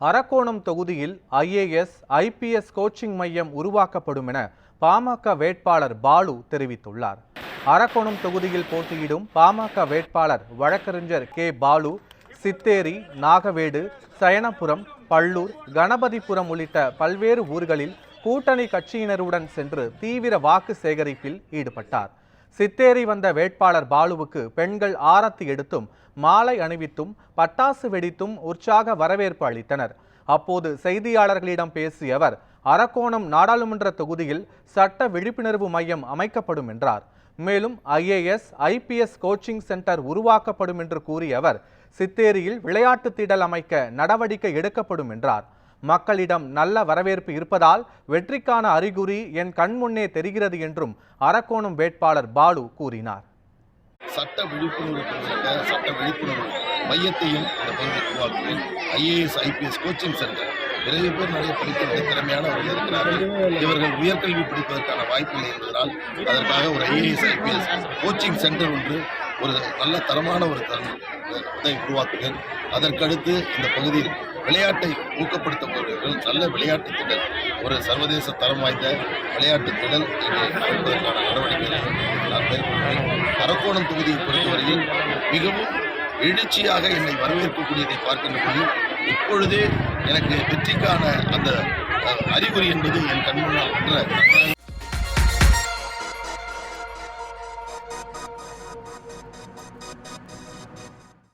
அரக்கோணம் தொகுதியில் IAS IPS coaching மையம் உருவாக்கப்படும் என பாமக வேட்பாளர் பாலு தெரிவித்துள்ளார். அரக்கோணம் தொகுதியில் போட்டியிடும் பாமக வேட்பாளர் வழக்கறிஞர் கே பாலு சித்தேரி நாகவேடு சயனபுரம் பள்ளூர் கணபதிபுரம் உள்ளிட்ட பல்வேறு ஊர்களில் கூட்டணி கட்சியினருடன் சென்று தீவிர வாக்கு சேகரிப்பில் ஈடுபட்டார். சித்தேரி வந்த வேட்பாளர் பாலுவுக்கு பெண்கள் ஆரத்தி எடுத்தும் மாலை அணிவித்தும் பட்டாசு வெடித்தும் உற்சாக வரவேற்பு அளித்தனர். அப்போது செய்தியாளர்களிடம் பேசிய அவர் அரக்கோணம் நாடாளுமன்ற தொகுதியில் சட்ட விழிப்புணர்வு மையம் அமைக்கப்படும் என்றார். மேலும் ஐஏஎஸ் ஐபிஎஸ் கோச்சிங் சென்டர் உருவாக்கப்படும் என்று கூறிய அவர் சித்தேரியில் விளையாட்டு திடல் அமைக்க நடவடிக்கை எடுக்கப்படும் என்றார். மக்களிடம் நல்ல வரவேற்பு இருப்பதால் வெற்றிக்கான அறிகுறி என் கண்முன்னே தெரிகிறது என்றும் அரக்கோணம் வேட்பாளர் பாலு கூறினார். சட்ட விழிப்புணர்வு சட்ட விழிப்புணர்வு மையத்தையும் இந்த பகுதியில் உருவாக்குவேன் ஐஏஎஸ் ஐபிஎஸ் கோச்சிங் சென்டர். நிறைய பேர் நிறைய படித்து திறமையானவர்கள் இருக்கிறார்கள். இவர்கள் உயர்கல்வி படிப்பதற்கான வாய்ப்பில்லை இருந்ததால் அதற்காக ஒரு ஐஏஎஸ் ஐபிஎஸ் கோச்சிங் சென்டர் ஒன்று ஒரு நல்ல தரமான ஒரு தன் இதை உருவாக்குவேன் அதற்கடுத்து இந்த பகுதியில் விளையாட்டை ஊக்கப்படுத்தப்படுவர்கள் நல்ல விளையாட்டு திடல் ஒரு சர்வதேச தரம் வாய்ந்த விளையாட்டு திடல் இங்கே அமைப்பதற்கான நடவடிக்கைகளை நான் மேற்கொள்வேன் அரக்கோணம் தொகுதியை பொறுத்தவரையில் மிகவும் எழுச்சியாக என்னை வரவேற்கக்கூடியதை பார்க்கின்ற போது இப்பொழுதே எனக்கு வெற்றிக்கான அந்த அறிகுறி என்பது என் கண்முன்னால் என்ற